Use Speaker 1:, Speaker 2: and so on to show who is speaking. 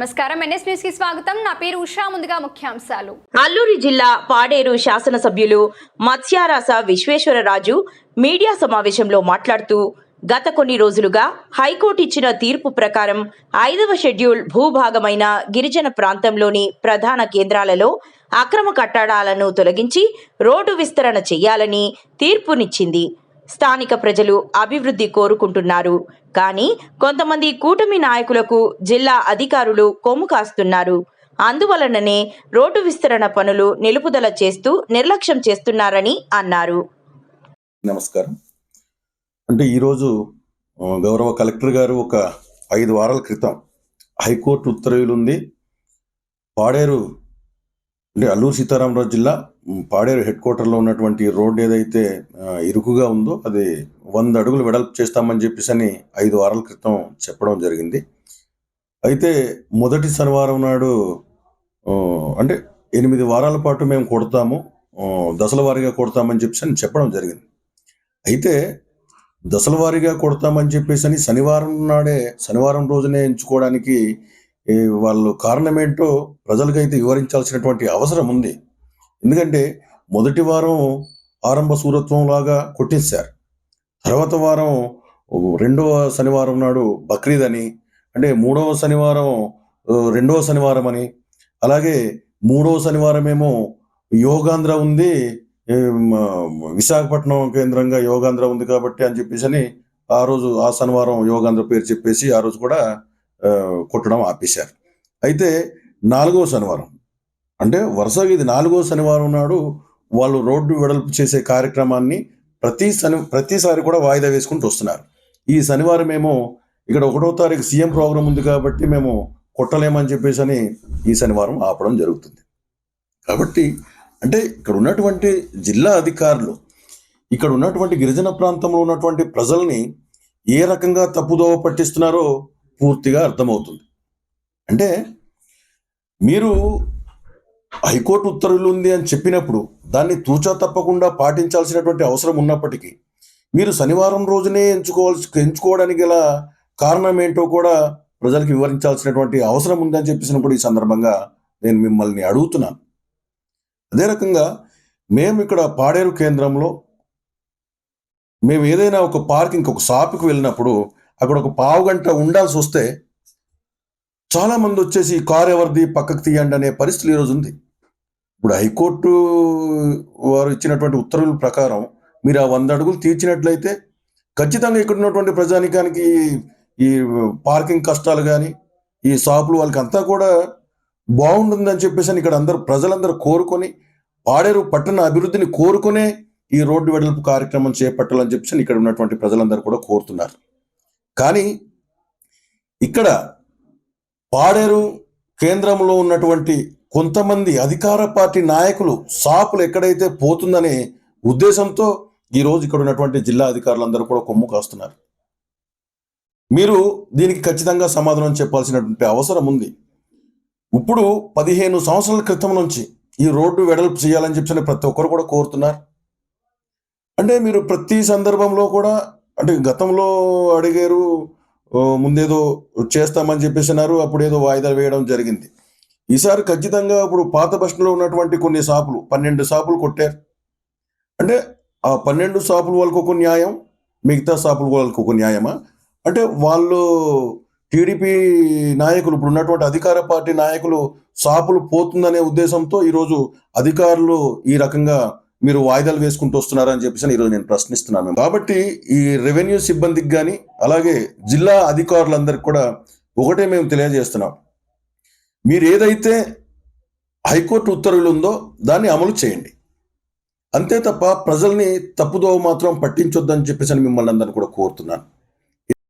Speaker 1: నమస్కారం. ఎన్ఎస్ న్యూస్కి స్వాగతం. నా పేరు ఉషా. ముందుగా ముఖ్యాంశాలు.
Speaker 2: అల్లూరి జిల్లా పాడేరు శాసనసభ్యులు మత్స్యారాస విశ్వేశ్వరరాజు మీడియా సమావేశంలో మాట్లాడుతూ గత కొన్ని రోజులుగా హైకోర్టు ఇచ్చిన తీర్పు ప్రకారం ఐదవ షెడ్యూల్ భూభాగమైన గిరిజన ప్రాంతంలోని ప్రధాన కేంద్రాలలో అక్రమ కట్టడాలను తొలగించి రోడ్డు విస్తరణ చేయాలని తీర్పునిచ్చింది. స్థానిక ప్రజలు అభివృద్ధి కోరుకుంటున్నారు. కానీ కొంతమంది కూటమి నాయకులకు జిల్లా అధికారులు కొమ్ము కాస్తున్నారు. అందువలననే రోడ్డు విస్తరణ పనులు నిలుపుదల చేస్తూ నిర్లక్ష్యం చేస్తున్నారని అన్నారు.
Speaker 3: నమస్కారం. అంటే ఈరోజు గౌరవ కలెక్టర్ గారు ఒక ఐదు వారాల క్రితం హైకోర్టు ఉత్తర్వులు ఉంది పాడేరు అంటే అల్లూరు సీతారామరాజు జిల్లా పాడేరు హెడ్ క్వార్టర్లో ఉన్నటువంటి రోడ్డు ఏదైతే ఇరుకుగా ఉందో అది వంద అడుగులు వెడల్పు చేస్తామని చెప్పేసి అని ఐదు వారాల క్రితం చెప్పడం జరిగింది. అయితే మొదటి శనివారం నాడు అంటే ఎనిమిది వారాల పాటు మేము కొడతాము దశల వారీగా కొడతామని చెప్పేసి అని చెప్పడం జరిగింది. అయితే దశల వారీగా కొడతామని చెప్పేసి అని శనివారం నాడే శనివారం రోజునే ఎంచుకోవడానికి ఈ వాళ్ళు కారణం ఏంటో ప్రజలకైతే వివరించాల్సినటువంటి అవసరం ఉంది. ఎందుకంటే మొదటి వారం ఆరంభ సూరత్వం లాగా కొట్టేశారు. తర్వాత వారం రెండవ శనివారం నాడు బక్రీద్ అని అంటే మూడవ శనివారం రెండవ శనివారం అని అలాగే మూడవ శనివారం ఏమో యోగాంధ్ర ఉంది విశాఖపట్నం కేంద్రంగా యోగాంధ్ర ఉంది కాబట్టి అని చెప్పేసి అని ఆ రోజు ఆ శనివారం యోగాంధ్ర పేరు చెప్పేసి ఆ రోజు కూడా కొట్టడం ఆపేశారు. అయితే నాలుగో శనివారం అంటే వరుసగా ఇది నాలుగో శనివారం నాడు వాళ్ళు రోడ్డు వెడల్పు చేసే కార్యక్రమాన్ని ప్రతి శని ప్రతిసారి కూడా వాయిదా వేసుకుంటూ వస్తున్నారు. ఈ శనివారం ఏమో ఇక్కడ ఒకటో తారీఖు సీఎం ప్రోగ్రాం ఉంది కాబట్టి మేము కొట్టలేమని చెప్పేసి అని ఈ శనివారం ఆపడం జరుగుతుంది. కాబట్టి అంటే ఇక్కడ ఉన్నటువంటి జిల్లా అధికారులు ఇక్కడ ఉన్నటువంటి గిరిజన ప్రాంతంలో ఉన్నటువంటి ప్రజల్ని ఏ రకంగా తప్పుదోవ పట్టిస్తున్నారో పూర్తిగా అర్థమవుతుంది. అంటే మీరు హైకోర్టు ఉత్తర్వులు ఉంది అని చెప్పినప్పుడు దాన్ని తూచా తప్పకుండా పాటించాల్సినటువంటి అవసరం ఉన్నప్పటికీ మీరు శనివారం రోజునే ఎంచుకోవాల్సి ఎంచుకోవడానికి గల కారణం ఏంటో కూడా ప్రజలకు వివరించాల్సినటువంటి అవసరం ఉందని చెప్పేసినప్పుడు ఈ సందర్భంగా నేను మిమ్మల్ని అడుగుతున్నాను. అదే రకంగా మేము ఇక్కడ పాడేరు కేంద్రంలో మేము ఏదైనా ఒక పార్కింగ్ ఒక షాప్కి వెళ్ళినప్పుడు అక్కడ ఒక పావు గంట ఉండాల్సి వస్తే చాలామంది వచ్చేసి ఈ కారు ఎవరిది? పక్కకు తీయండి అనే పరిస్థితులు ఈరోజు ఉంది. ఇప్పుడు హైకోర్టు వారు ఇచ్చినటువంటి ఉత్తర్వుల ప్రకారం మీరు ఆ వంద అడుగులు తీర్చినట్లయితే ఖచ్చితంగా ఇక్కడ ఉన్నటువంటి ప్రజానికానికి ఈ పార్కింగ్ కష్టాలు కానీ ఈ షాపులు వాళ్ళకి అంతా కూడా బాగుంటుందని చెప్పేసి ఇక్కడ అందరూ ప్రజలందరూ కోరుకొని పాడేరు పట్టణ అభివృద్ధిని కోరుకునే ఈ రోడ్డు వెడల్పు కార్యక్రమం చేపట్టాలని చెప్పేసి ఇక్కడ ఉన్నటువంటి ప్రజలందరూ కూడా కోరుతున్నారు. కానీ ఇక్కడ పాడేరు కేంద్రంలో ఉన్నటువంటి కొంతమంది అధికార పార్టీ నాయకులు సాపులు ఎక్కడైతే పోతుందనే ఉద్దేశంతో ఈ రోజు ఇక్కడ ఉన్నటువంటి జిల్లా అధికారులందరూ కూడా కొమ్ము కాస్తున్నారు. మీరు దీనికి ఖచ్చితంగా సమాధానం చెప్పాల్సినటువంటి అవసరం ఉంది. ఇప్పుడు పదిహేను సంవత్సరాల క్రితం నుంచి ఈ రోడ్డు వెడల్పు చేయాలని చెప్పి ప్రతి ఒక్కరు కూడా కోరుతున్నారు. అంటే మీరు ప్రతి సందర్భంలో కూడా అంటే గతంలో అడిగారు ముందేదో చేస్తామని చెప్పేసి అన్నారు అప్పుడు ఏదో వాయిదా వేయడం జరిగింది. ఈసారి ఖచ్చితంగా ఇప్పుడు పాత బస్సులో ఉన్నటువంటి కొన్ని షాపులు పన్నెండు షాపులు కొట్టారు. అంటే ఆ పన్నెండు షాపుల వాళ్ళకు ఒక న్యాయం మిగతా షాపుల వాళ్ళకు ఒక న్యాయమా? అంటే వాళ్ళు టీడీపీ నాయకులు ఇప్పుడు ఉన్నటువంటి అధికార పార్టీ నాయకులు షాపులు పోతుందనే ఉద్దేశంతో ఈరోజు అధికారులు ఈ రకంగా మీరు వాయిదాలు వేసుకుంటూ వస్తున్నారని చెప్పేసి ఈరోజు నేను ప్రశ్నిస్తున్నాను కాబట్టి ఈ రెవెన్యూ సిబ్బందికి కానీ అలాగే జిల్లా అధికారులందరికీ కూడా ఒకటే మేము తెలియజేస్తున్నాం. మీరు ఏదైతే హైకోర్టు ఉత్తర్వులు ఉందో దాన్ని అమలు చేయండి. అంతే తప్ప ప్రజల్ని తప్పుదోవ మాత్రం పట్టించొద్దని చెప్పేసి అని మిమ్మల్ని అందరిని కూడా కోరుతున్నాను.